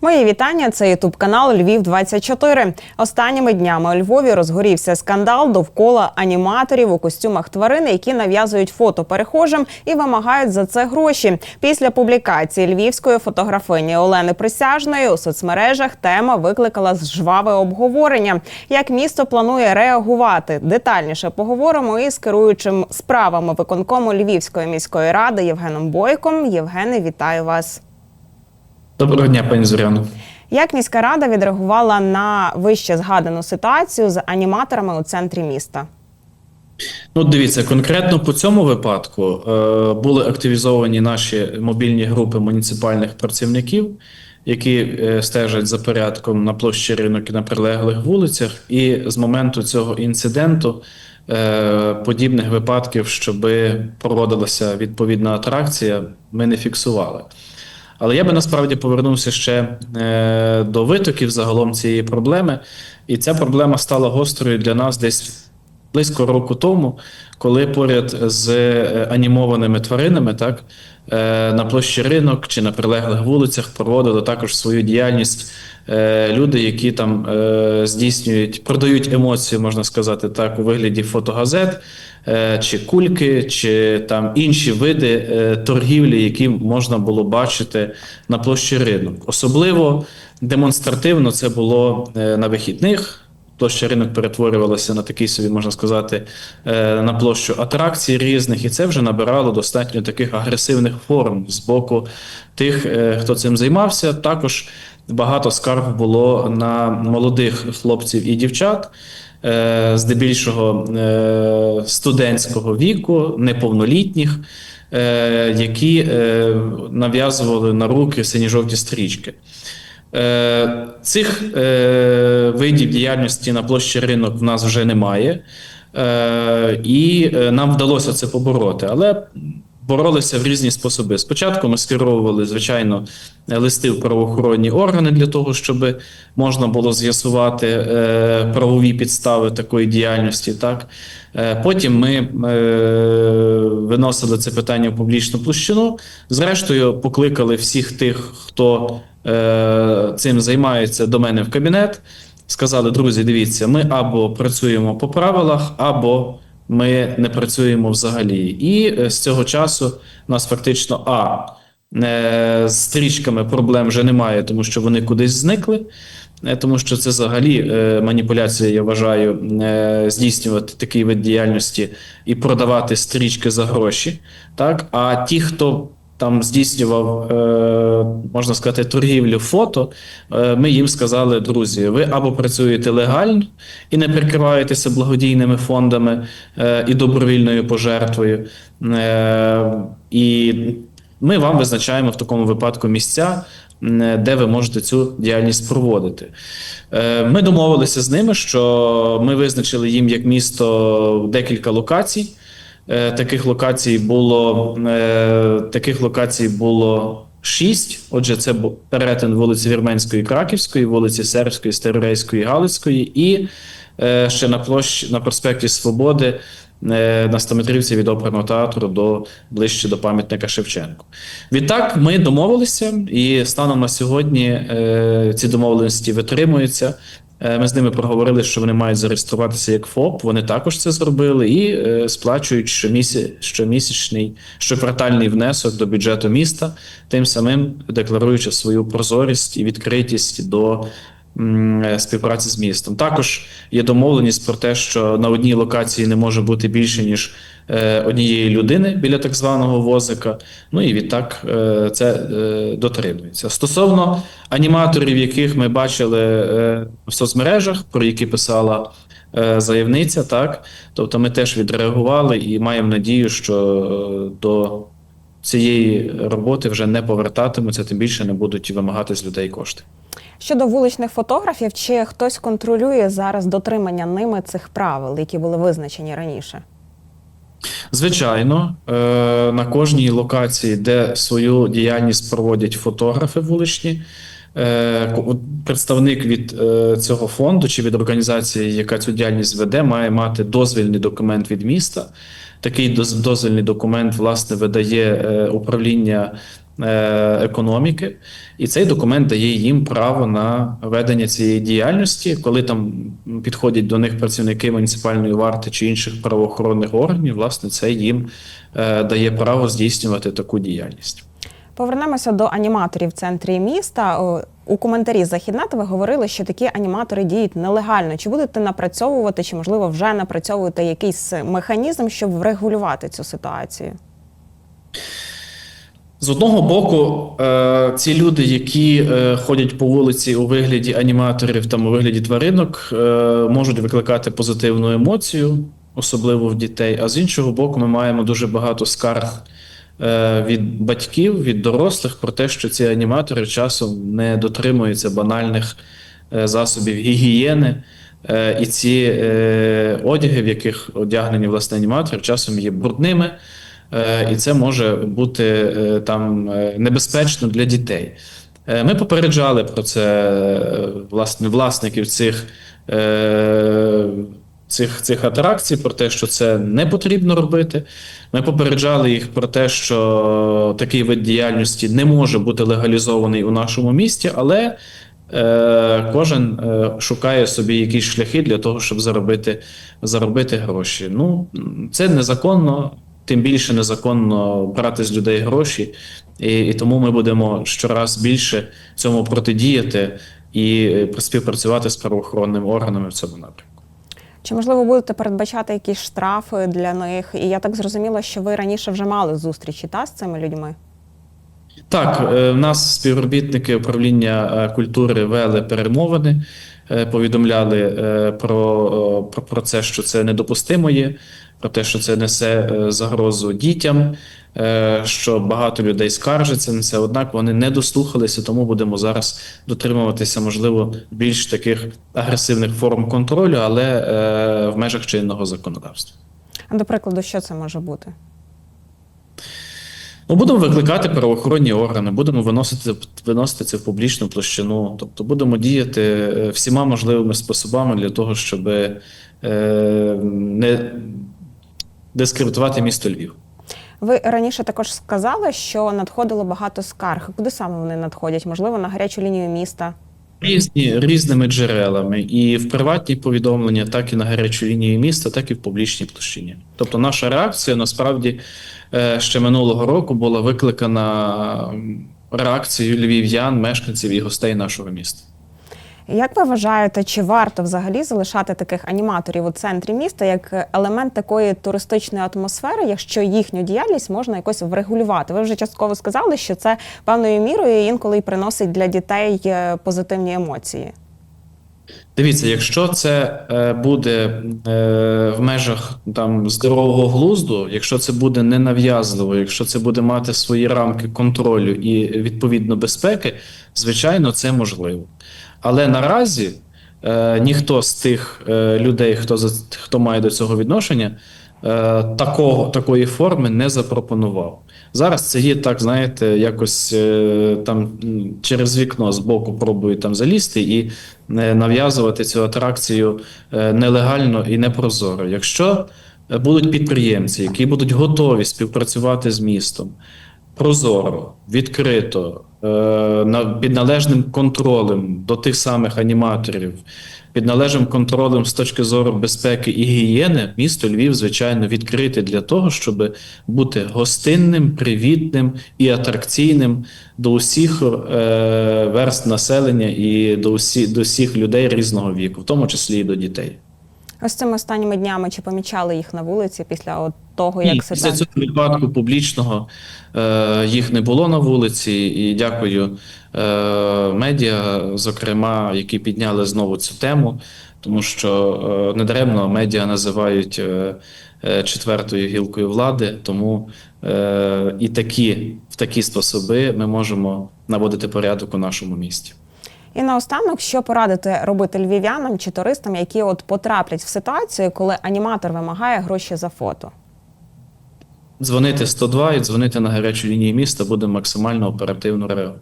Мої вітання. Це Ютуб канал Львів 24 Останніми днями у Львові розгорівся скандал довкола аніматорів у костюмах тварин, які нав'язують фото перехожим і вимагають за це гроші. Після публікації львівської фотографині Олени Присяжної у соцмережах тема викликала жваве обговорення. Як місто планує реагувати? Детальніше поговоримо із керуючим справами виконкому Львівської міської ради Євгеном Бойком. Євгене, вітаю вас. Доброго дня, пані Зоряно. Як міська рада відреагувала на вище згадану ситуацію з аніматорами у центрі міста? Ну, дивіться, конкретно по цьому випадку е, були активізовані наші мобільні групи муніципальних працівників, які е, стежать за порядком на площі ринок і на прилеглих вулицях. І з моменту цього інциденту е, подібних випадків, щоб проводилася відповідна атракція, ми не фіксували. Але я би насправді повернувся ще е, до витоків загалом цієї проблеми, і ця проблема стала гострою для нас десь близько року тому, коли поряд з е, анімованими тваринами, так е, на площі ринок чи на прилеглих вулицях проводили також свою діяльність е, люди, які там здійснюють, продають емоції, можна сказати, так, у вигляді фотогазет. Чи кульки, чи там інші види торгівлі, які можна було бачити на площі ринок. Особливо демонстративно це було на вихідних. Площа ринок перетворювалася на такий собі, можна сказати, е, на площу атракцій різних, і це вже набирало достатньо таких агресивних форм з боку тих, е, хто цим займався. Також багато скарг було на молодих хлопців і дівчат, е, здебільшого студентського віку, неповнолітніх, які нав'язували на руки сині-жовті стрічки. Е, Цих е, видів діяльності на площі ринок в нас вже немає, е, і нам вдалося це побороти. Але боролися в різні способи. Спочатку ми скеровували, звичайно, листи в правоохоронні органи для того, щоб можна було з'ясувати правові підстави такої діяльності. Так? Потім ми виносили це питання в публічну площину. Зрештою, покликали всіх тих, хто е, цим займається до мене в кабінет. Сказали, друзі, дивіться, ми або працюємо по правилах, або ми не працюємо взагалі. І е, з цього часу нас фактично а е, з стрічками проблем вже немає, тому що вони кудись зникли. Тому що це взагалі маніпуляція, я вважаю, здійснювати такий вид діяльності і продавати стрічки за гроші. Так? А ті, хто там здійснював, е, можна сказати, торгівлю фото, е, ми їм сказали, друзі, ви або працюєте легально і не прикриваєтеся благодійними фондами е, і добровільною пожертвою. І ми вам визначаємо в такому випадку місця, де ви можете цю діяльність проводити. Ми домовилися з ними, що ми визначили їм як місто декілька локацій. Е, Таких локацій було е, таких локацій було шість. Отже, це перетин вулиці Вірменської, Краківської, вулиці Сербської, Старорейської, Галицької, і е, ще на площі на проспекті Свободи на 100 метрівці від оперного театру до ближче до пам'ятника Шевченку. Відтак ми домовилися, і станом на сьогодні е, ці домовленості витримуються. Е, Ми з ними проговорили, що вони мають зареєструватися як ФОП. Вони також це зробили і е, сплачують щомісяць, щомісячний, щоквартальний внесок до бюджету міста, тим самим декларуючи свою прозорість і відкритість до співпраці з містом. Також є домовленість про те, що на одній локації не може бути більше ніж однієї людини біля так званого возика. Ну і відтак е, це е, дотримується. Стосовно аніматорів, яких ми бачили е, в соцмережах, про які писала е, заявниця, так тобто ми теж відреагували і маємо надію, що е, до цієї роботи вже не повертатимуться, тим більше не будуть вимагати з людей кошти. Щодо вуличних фотографів, чи хтось контролює зараз дотримання ними цих правил, які були визначені раніше? Звичайно, е, на кожній локації, де свою діяльність проводять фотографи вуличні, е, представник від е, цього фонду чи від організації, яка цю діяльність веде, має мати дозвільний документ від міста. Такий дозвільний документ власне видає управління економіки, і цей документ дає їм право на ведення цієї діяльності, коли там підходять до них працівники муніципальної варти чи інших правоохоронних органів. Власне, це їм е, дає право здійснювати таку діяльність. Повернемося до аніматорів в центрі міста. У коментарі Західнет ви говорили, що такі аніматори діють нелегально. Чи будете напрацьовувати, чи можливо вже напрацьовувати якийсь механізм, щоб врегулювати цю ситуацію? З одного боку, е, ці люди, які е, ходять по вулиці у вигляді аніматорів, там у вигляді тваринок, е, можуть викликати позитивну емоцію, особливо в дітей. А з іншого боку, ми маємо дуже багато скарг від батьків, від дорослих про те, що ці аніматори часом не дотримуються банальних засобів гігієни. І ці одяги, в яких одягнені власне аніматори, часом є брудними. Е, і це може бути е, там е, небезпечно для дітей. Ми попереджали про це власне власників цих, цих, цих атракцій, про те, що це не потрібно робити. Ми попереджали їх про те, що такий вид діяльності не може бути легалізований у нашому місті, але кожен шукає собі якісь шляхи для того, щоб заробити, заробити гроші. Ну, це незаконно. Тим більше незаконно брати з людей гроші, і, і тому ми будемо щораз більше цьому протидіяти і е, співпрацювати з правоохоронними органами в цьому напрямку. Чи можливо будете передбачати якісь штрафи для них? І я так зрозуміла, що ви раніше вже мали зустрічі та з цими людьми. Так, е, в нас співробітники управління е, культури вели перемовини, повідомляли про, про, про це, що це недопустимо є, про те, що це несе е, загрозу дітям, е, що багато людей скаржаться на це. Однак вони не дослухалися, тому будемо зараз дотримуватися, можливо, більш таких агресивних форм контролю, але е, в межах чинного законодавства. А до прикладу, що це може бути? Ну, будемо викликати правоохоронні органи, будемо виносити, виносити це в публічну площину. Тобто будемо діяти всіма можливими способами для того, щоб е, не дискредитувати місто Львів. Ви раніше також сказали, що надходило багато скарг. Куди саме вони надходять? Можливо, на гарячу лінію міста. Різні, різними джерелами, і в приватні повідомлення, так і на гарячу лінію міста, так і в публічній площині. Тобто, наша реакція насправді е, ще минулого року була викликана реакцією львів'ян, мешканців і гостей нашого міста. Як ви вважаєте, чи варто взагалі залишати таких аніматорів у центрі міста як елемент такої туристичної атмосфери, якщо їхню діяльність можна якось врегулювати? Ви вже частково сказали, що це певною мірою інколи й приносить для дітей е, позитивні емоції. Дивіться, якщо це е, буде е, в межах там здорового глузду, якщо це буде ненав'язливо, якщо це буде мати свої рамки контролю і відповідно безпеки, звичайно, це можливо. Але наразі е, ніхто з тих е, людей, хто за хто має до цього відношення, е, такого такої форми не запропонував. Зараз це є так, знаєте, якось е, там через вікно з боку пробують там залізти і е, нав'язувати цю атракцію е, нелегально і непрозоро. Якщо е, будуть підприємці, які будуть готові співпрацювати з містом прозоро, відкрито, під належним контролем до тих самих аніматорів, під належним контролем з точки зору безпеки і гігієни, місто Львів, звичайно, відкрите для того, щоб бути гостинним, привітним і атракційним до усіх е, верст населення і до, усі, до всіх людей різного віку, в тому числі і до дітей. Ось цими останніми днями чи помічали їх на вулиці після от того, як Ні, після цього випадку публічного е, їх не було на вулиці, і дякую е, медіа, зокрема, які підняли знову цю тему, тому що е, недаремно медіа називають е, е, четвертою гілкою влади, тому е, і такі, в такі способи ми можемо наводити порядок у нашому місті. І наостанок, що порадити робити львів'янам чи туристам, які от потраплять в ситуацію, коли аніматор вимагає гроші за фото? Дзвонити 102 і дзвонити на гарячу лінію міста буде максимально оперативно реагувати.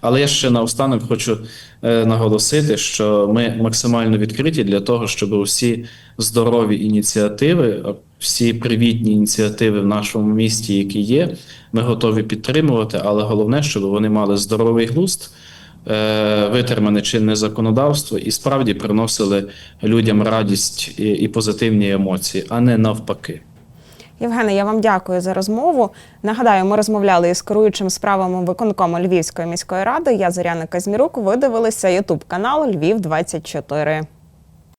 Але я ще наостанок хочу е, наголосити, що ми максимально відкриті для того, щоб усі здорові ініціативи, всі привітні ініціативи в нашому місті, які є, ми готові підтримувати, але головне, щоб вони мали здоровий глузд, витримане чинне законодавство і справді приносили людям радість і, і позитивні емоції, а не навпаки. Євгене, я вам дякую за розмову. Нагадаю, ми розмовляли із керуючим справами виконкому Львівської міської ради. Я Зоряна Казмірук. Ви дивилися Ютуб канал Львів 24